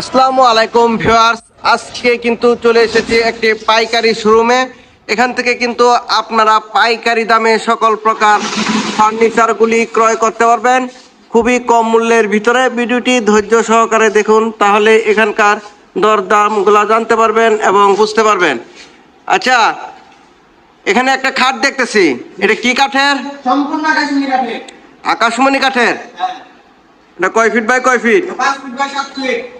আসসালামু আলাইকুম ভিউয়ার্স। আজকে কিন্তু চলে এসেছি একটি পাইকারি শোরুমে। এখান থেকে কিন্তু আপনারা পাইকারি দামে সকল প্রকার ফার্নিচারগুলি ক্রয় করতে পারবেন। খুবই কম মূল্যের ভিতরে। ভিডিওটি ধৈর্য সহকারে দেখুন তাহলে এখানকার দরদামগুলো জানতে পারবেন এবং বুঝতে পারবেন। আচ্ছা এখানে একটা খাট দেখতেছি। এটা কি কাঠের? সম্পূর্ণ কাশ্মীর কাঠে আকাশমণি কাঠের। হ্যাঁ। এটা কয় ফিট বাই কয় ফিট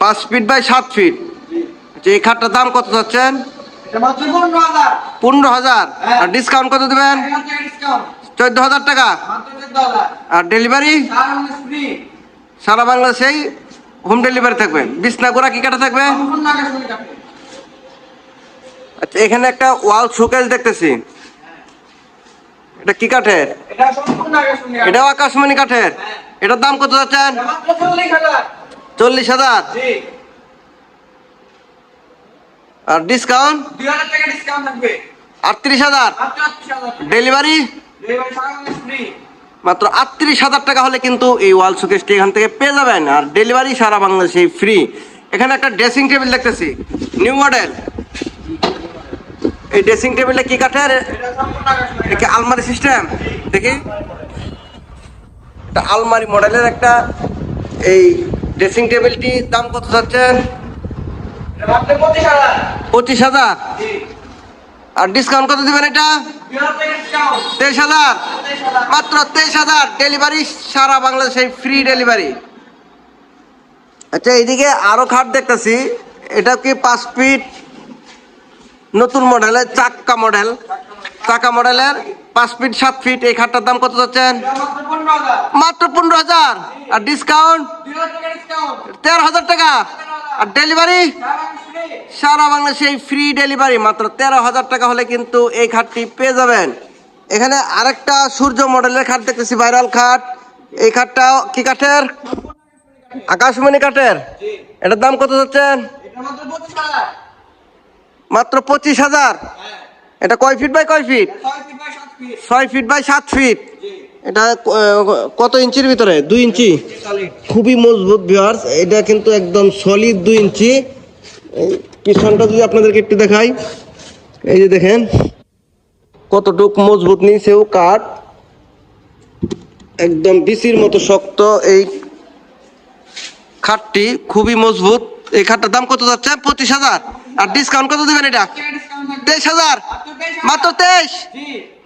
পাঁচ ফিট বাই সাত ফিট ফিট আচ্ছা এই খাটটার দাম কত যাচ্ছেন পনেরো হাজার। হ্যাঁ। আর ডিসকাউন্ট কত দেবেন? চোদ্দ হাজার টাকা? আর ডেলিভারি সারা বাংলাদেশেই হোম ডেলিভারি থাকবে। বিছনা গোড়া কি কাটা থাকবে? আচ্ছা এখানে একটা ওয়াল শোকেস দেখতেছি। এটা কি কাঠের? এটাও আকাশমণি কাঠের? এটার দাম কত যাচ্ছেন? চল্লিশ হাজার। আর ডিসকাউন্ট আটত্রিশ হাজার। ডেলিভারি ডেলিভারি সারা বাংলাদেশ ফ্রি মাত্র আটত্রিশ হাজার টাকা হলে কিন্তু এই ওয়াল শোকেসটি এখান থেকে পেয়ে যাবেন। আর ডেলিভারি সারা বাংলাদেশে ফ্রি এখানে একটা ড্রেসিং টেবিল দেখতেছি। নিউ মডেল এই ড্রেসিং টেবিলটা কি কাঠের? আলমারি সিস্টেম দেখি। এটা আলমারি মডেলের একটা এই ড্রেসিং টেবিলটি দাম কত যাচ্ছেন পঁচিশ হাজার। আর ডিসকাউন্ট কত দিবেন এটা? তেইশ হাজার। মাত্র তেইশ হাজার। ডেলিভারি সারা বাংলাদেশে ফ্রি ডেলিভারি আচ্ছা এইদিকে আরও খাট দেখতেছি। এটা কি পাঁচ ফিট? নতুন মডেলের চাক্কা মডেল। চাকা মডেলের পাঁচ ফিট সাত ফিট। এই খাটটার দাম কত যাচ্ছেন এটা মাত্র পনেরো হাজার। আর ডিসকাউন্ট তেরো হাজার টাকা। আর ডেলিভারি সারা বাংলাদেশ বাংলাদেশে ফ্রি ডেলিভারি মাত্র তেরো হাজার টাকা হলে কিন্তু এই খাটটি পেয়ে যাবেন। এখানে আরেকটা সূর্য মডেলের খাট দেখতেছি ভাইরাল খাট। এই খাটটা কি কাঠের? আকাশমণি কাঠের। এটার দাম কত যাচ্ছেন? মাত্র পঁচিশ হাজার। মাত্র পঁচিশ হাজার। হ্যাঁ। এটা কয় ফিট বাই কয় ফিট। ছয় ফিট বাই সাত ফিট। এটা কত ইঞ্চির ভিতরে? দুই ইঞ্চি? খুবই মজবুত ভিউয়ার্স এটা কিন্তু একদম সলিড দুই ইঞ্চি। পিছনটা যদি আপনাদেরকে একটু দেখাই। এই যে দেখেন, কতটুক মজবুত নিচেও কাঠ। একদম বিসির মতো শক্ত এই খাটটি, খুবই মজবুত। এই খাটটার দাম কত যাচ্ছে? পঁচিশ হাজার। আর ডিসকাউন্ট কত দেবেন এটা? তেইশ হাজার। মাত্র তেইশ?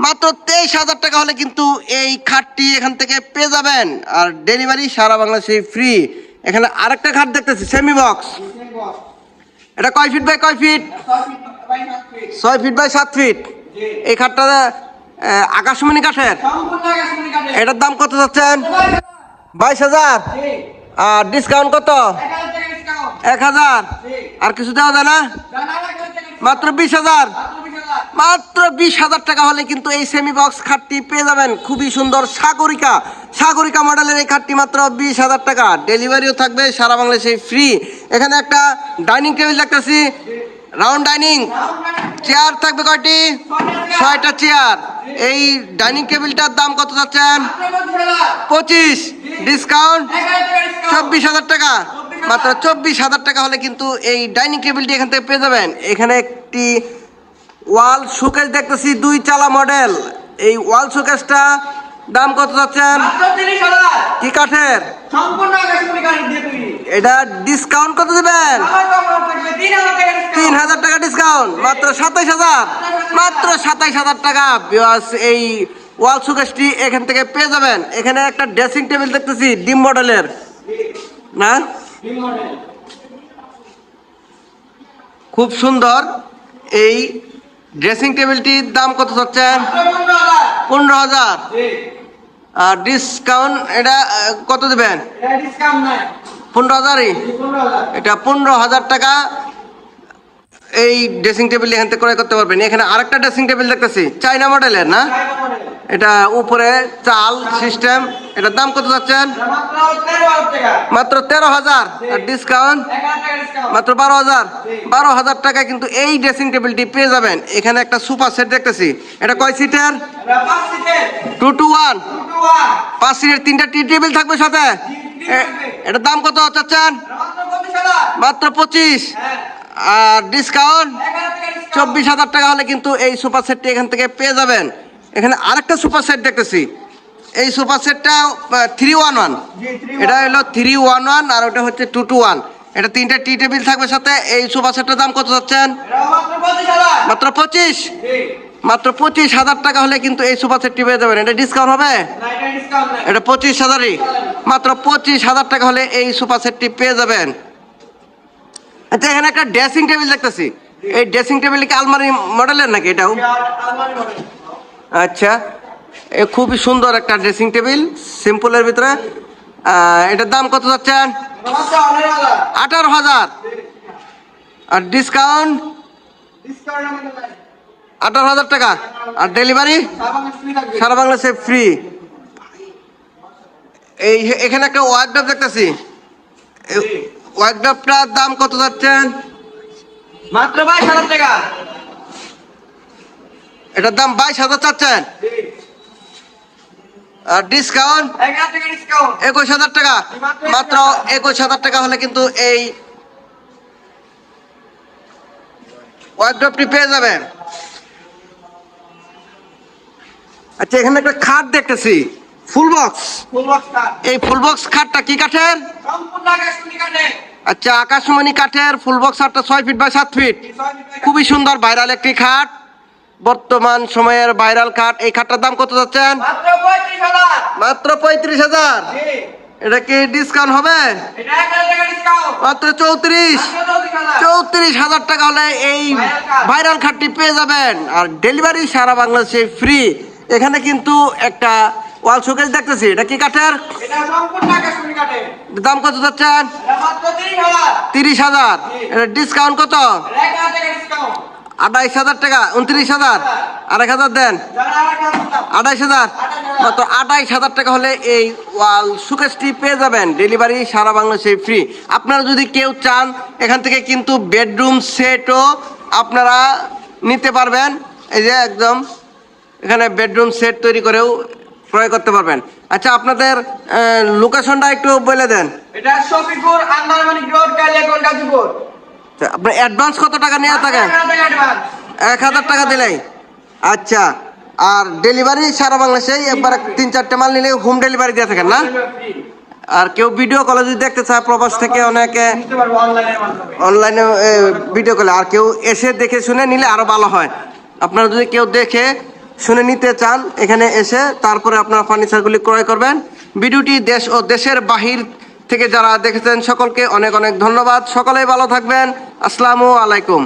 মাত্র তেইশ হাজার। টাকা হলে কিন্তু এই খাটটি এখান থেকে পেয়ে যাবেন। আর ডেলিভারি সারা বাংলাদেশে ফ্রি এখানে আরেকটা খাট দেখতেছি সেমি বক্স এটা কয় ফিট বাই কয় ফিট ছয় ফিট বাই সাত ফিট এই খাটটা আকাশমণি কাঠের। এটার দাম কত যাচ্ছেন বাইশ হাজার। আর ডিসকাউন্ট কত? এক হাজার আর কিছু দেওয়া যায় না। মাত্র বিশ হাজার। মাত্র বিশ হাজার টাকা হলে কিন্তু এই সেমি বক্স খাটটি পেয়ে যাবেন। খুবই সুন্দর সাগরিকা। সাগরিকা মডেলের এই খাটটি মাত্র বিশ হাজার টাকা। ডেলিভারিও থাকবে সারা বাংলাদেশে ফ্রি এখানে একটা ডাইনিং টেবিল দেখতেছি। রাউন্ড ডাইনিং চেয়ার থাকবে কয়টি? ছয়টা চেয়ার এই ডাইনিং টেবিলটার দাম কত যাচ্ছেন পঁচিশ। ডিসকাউন্ট। চব্বিশ হাজার টাকা। মাত্র চব্বিশ হাজার টাকা হলে কিন্তু এই ডাইনিং টেবিলটি এখান থেকে পেয়ে যাবেন। এখানে একটি ওয়াল শোকেস দেখতেছি দুই চালা মডেল। এই ওয়াল শোকেসটা দাম কত যাচ্ছেন কি কাঠের? এটা ডিসকাউন্ট কত দেবেন? তিন হাজার টাকা ডিসকাউন্ট মাত্র সাতাইশ হাজার। মাত্র সাতাইশ হাজার টাকা। এই ওয়াল শোকেসটি এখান থেকে পেয়ে যাবেন। এখানে একটা ড্রেসিং টেবিল দেখতেছি ডিম মডেলের। না? খুব সুন্দর। এই ড্রেসিং টেবিলটির দাম কত হচ্ছে পনেরো হাজার। আর ডিসকাউন্ট এটা কত দেবেন। পনেরো হাজারই। এটা পনেরো হাজার টাকা এই ড্রেসিং টেবিল এখান থেকে ক্রয় করতে পারবেন এখানে আরেকটা ড্রেসিং টেবিল দেখতেছি চাইনা মডেলের না। এটা উপরে চাল সিস্টেম, এটার দাম কত যাচ্ছেন? মাত্র তেরো হাজার। টাকা। আর ডিসকাউন্ট টাকা। মাত্র বারো হাজার। বারো হাজার টাকায় কিন্তু এই ড্রেসিং টেবিলটি পেয়ে যাবেন। এখানে একটা সুপার সেট দেখতেছি। এটা কয় সিটের টু টু ওয়ান। পাঁচ সিটের তিনটা টি টেবিল থাকবে সাথে। এটার দাম কত চাচ্ছেন? মাত্র পঁচিশ। আর টাকা ডিসকাউন্ট চব্বিশ হাজার টাকা হলে কিন্তু এই সুপার সেটটি এখান থেকে পেয়ে যাবেন। এখানে আরেকটা সুপার সেট দেখতেছি। এই সুপার সেটটা থ্রি ওয়ান ওয়ান এটা হলো থ্রি ওয়ান ওয়ান আর ওটা হচ্ছে টু টু ওয়ান এটা তিনটা টি টেবিল থাকবে সাথে। এই সুপার সেটটার দাম কত যাচ্ছেন? মাত্র পঁচিশ মাত্র পঁচিশ? হাজার টাকা হলে কিন্তু এই সুপার সেটটি পেয়ে যাবেন। এটা ডিসকাউন্ট হবে? এটা পঁচিশ হাজারই। মাত্র পঁচিশ হাজার টাকা হলে এই সুপার সেটটি পেয়ে যাবেন। আচ্ছা এখানে একটা ড্রেসিং টেবিল দেখতেছি। এই ড্রেসিং টেবিল কি আলমারি মডেলের নাকি এটাও? আলমারি মডেল আচ্ছা এ খুবই সুন্দর একটা ড্রেসিং টেবিল সিম্পলের ভিতরে। এটার দাম কত যাচ্ছেন আঠারো হাজার। আর ডিসকাউন্ট আঠারো হাজার টাকা। আর ডেলিভারি সারা বাংলাদেশে ফ্রি এই এখানে একটা ওয়ার্কডপ দেখতেছি। ওয়ার্কডপটার দাম কত যাচ্ছেন মাত্র বাইশ হাজার টাকা। এটার দাম বাইশ হাজার চাচ্ছেন? আর ডিসকাউন্ট একুশ হাজার টাকা। মাত্র একুশ হাজার টাকা হলে কিন্তু এই ওয়ার্কডপটি পেয়ে যাবেন। আচ্ছা এখানে একটা খাট দেখতেছি। Full box. Full box cut এই ফুল বক্স খাটটা কি কাঠের? আচ্ছা আকাশমণি কাঠের। ফুল বক্স খাটটা ছয় ফিট বাই সাত ফিট। খুবই সুন্দর ভাইরাল একটি খাট। বর্তমান সময়ের ভাইরাল খাট এই খাটটার দাম কত যাচ্ছেন? মাত্র পঁয়ত্রিশ হাজার। এটা কি ডিসকাউন্ট হবে? মাত্র চৌত্রিশ। চৌত্রিশ হাজার। টাকা হলে এই ভাইরাল খাটটি পেয়ে যাবেন। আর ডেলিভারি সারা বাংলাদেশে ফ্রি। এখানে কিন্তু একটা ওয়াল শোকেস দেখতেছি। এটা কি কাঠের? দাম কত যাচ্ছেন? তিরিশ হাজার। এটা ডিসকাউন্ট কত এটা এক হাজার টাকা ডিসকাউন্ট আঠাইশ হাজার টাকা, উনত্রিশ হাজার। এক হাজার দেন। আঠাইশ হাজার। মাত্র আঠাইশ হাজার টাকা হলে এই ওয়াল সুকেশটি পেয়ে যাবেন। ডেলিভারি সারা বাংলাদেশে ফ্রি। আপনারা যদি কেউ চান, এখান থেকে কিন্তু বেডরুম সেটও আপনারা নিতে পারবেন। এই যে একদম এখানে বেডরুম সেট তৈরি করেও ক্রয় করতে পারবেন। আচ্ছা আপনাদের লোকেশনটা একটু বলে দেন। এটা শফিপুর আন্দারমানিক রোড কালিয়াকোট গাজীপুর। আপনি অ্যাডভান্স কত টাকা নিয়ে থাকেন এক হাজার টাকা দিলেই। আচ্ছা আর ডেলিভারি সারা বাংলাদেশেই একবার তিন চারটে মাল নিলে হোম ডেলিভারি দিয়ে থাকেন না? আর কেউ ভিডিও কলে যদি দেখতে চায়, প্রবাস থেকে অনেকে অনলাইনে ভিডিও কলে আর কেউ এসে দেখে শুনে নিলে আরও ভালো হয়। আপনারা যদি কেউ দেখে শুনে নিতে চান, এখানে এসে তারপরে আপনারা ফার্নিচারগুলি ক্রয় করবেন। ভিডিওটি দেশ ও দেশের বাহির থেকে যারা দেখেছেন সকলকে অনেক অনেক ধন্যবাদ। সকলেই ভালো থাকবেন। আসসালামু আলাইকুম।